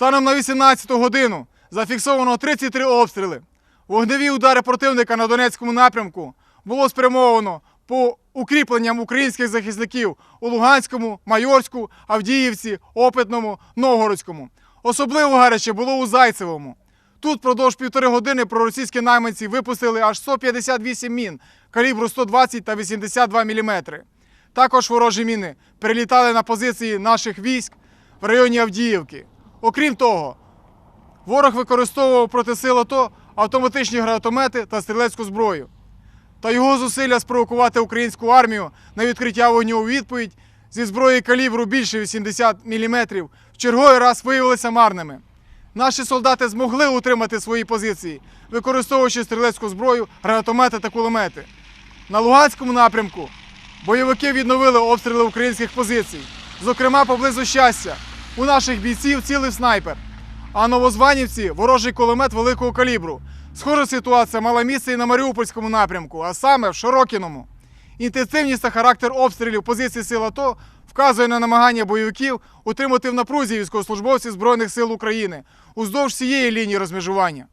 Станом на 18 годину зафіксовано 33 обстріли. Вогневі удари противника на Донецькому напрямку було спрямовано по укріпленням українських захисників у Луганському, Майорську, Авдіївці, Опитному, Новгородському. Особливо гаряче було у Зайцевому. Тут впродовж півтори години проросійські найманці випустили аж 158 мін калібру 120 та 82 мм. Також ворожі міни прилітали на позиції наших військ в районі Авдіївки. Окрім того, ворог використовував проти сил АТО автоматичні гранатомети та стрілецьку зброю. Та його зусилля спровокувати українську армію на відкриття вогню у відповідь зі зброї калібру більше 80 мм в черговий раз виявилися марними. Наші солдати змогли утримати свої позиції, використовуючи стрілецьку зброю, гранатомети та кулемети. На Луганському напрямку бойовики відновили обстріли українських позицій. Зокрема, поблизу щастя. У наших бійців цілий снайпер. А новозванівці ворожий кулемет великого калібру. Схожа ситуація мала місце і на Маріупольському напрямку, а саме в Широкіному. Інтенсивність та характер обстрілів позицій сил АТО вказує на намагання бойовиків утримати в напрузі військовослужбовців Збройних сил України уздовж всієї лінії розмежування.